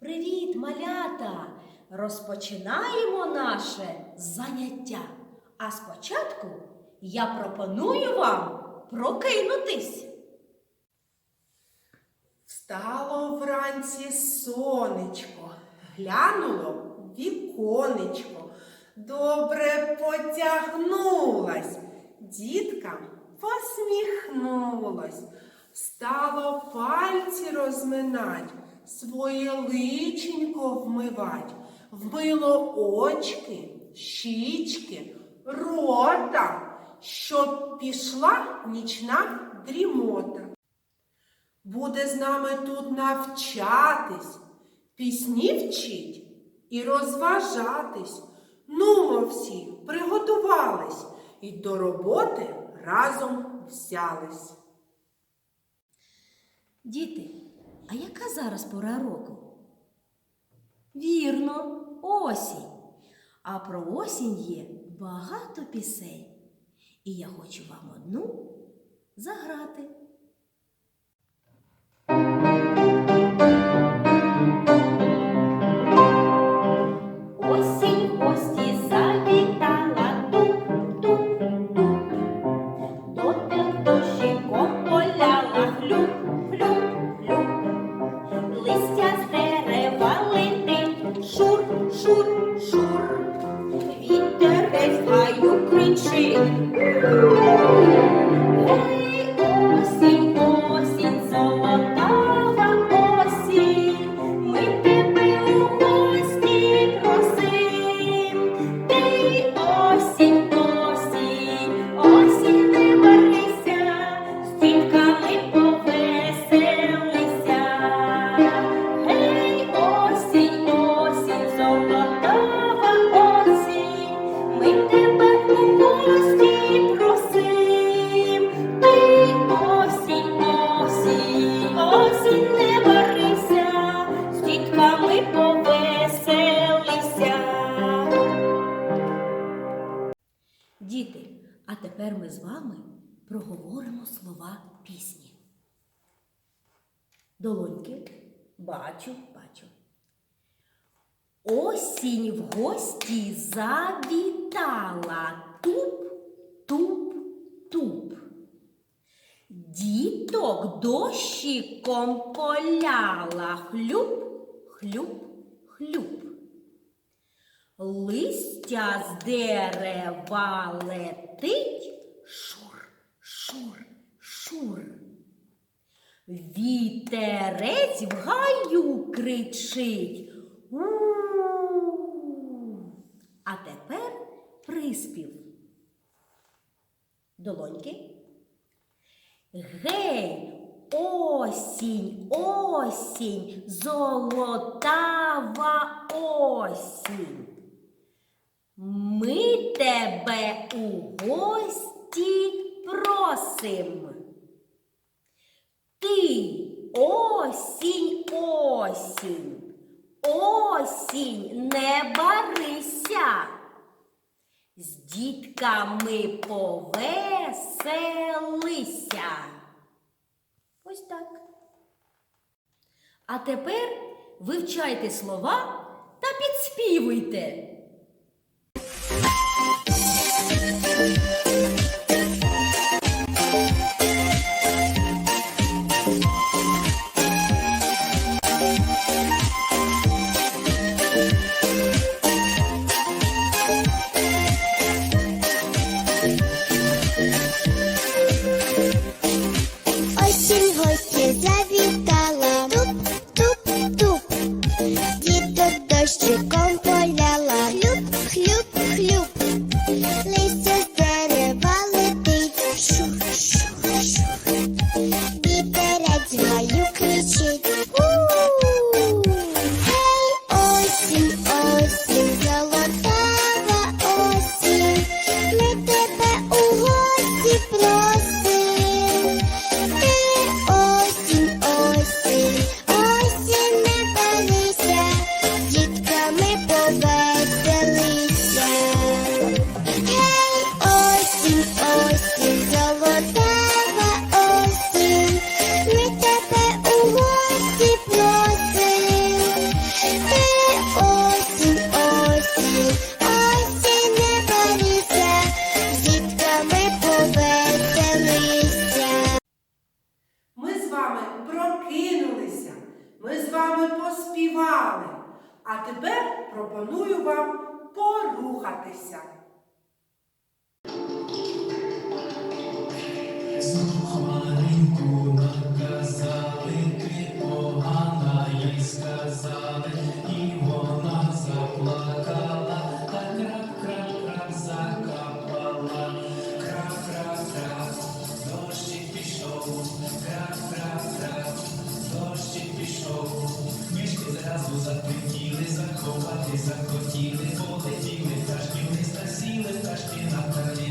Привіт, малята! Розпочинаємо наше заняття. А спочатку я пропоную вам прокинутись. Встало вранці сонечко, глянуло віконечко, добре потягнулась, діткам посміхнулась, стало пальці розминать, своє личенько вмивать, вмило очки, щічки, рота, щоб пішла нічна дрімота. Буде з нами тут навчатись, пісні вчить і розважатись. Нумо всі приготувались і до роботи разом взялись. Діти, а яка зараз пора року? Вірно, осінь. А про осінь є багато пісень. І я хочу вам одну заграти. Гаю ми з вами проговоримо слова пісні. Долоньки, бачу, бачу. Осінь в гості завітала туп, туп, туп. Діток дощиком поляла хлюп, хлюп, хлюп. Листя з дерева летить шур. Вітерець в гаю кричить. у А тепер приспів. Долоньки. Гей, осінь, осінь, золотава осінь. Ми тебе у гості просим. Осінь, осінь, осінь, не барися. З дітками повеселися. Ось так. А тепер вивчайте слова та підспівуйте. in my. А тепер пропоную вам порухатися. Сухомаринку затремтіли, заховати захотіли, полетіли пташки не стасіли, пташки на карниз,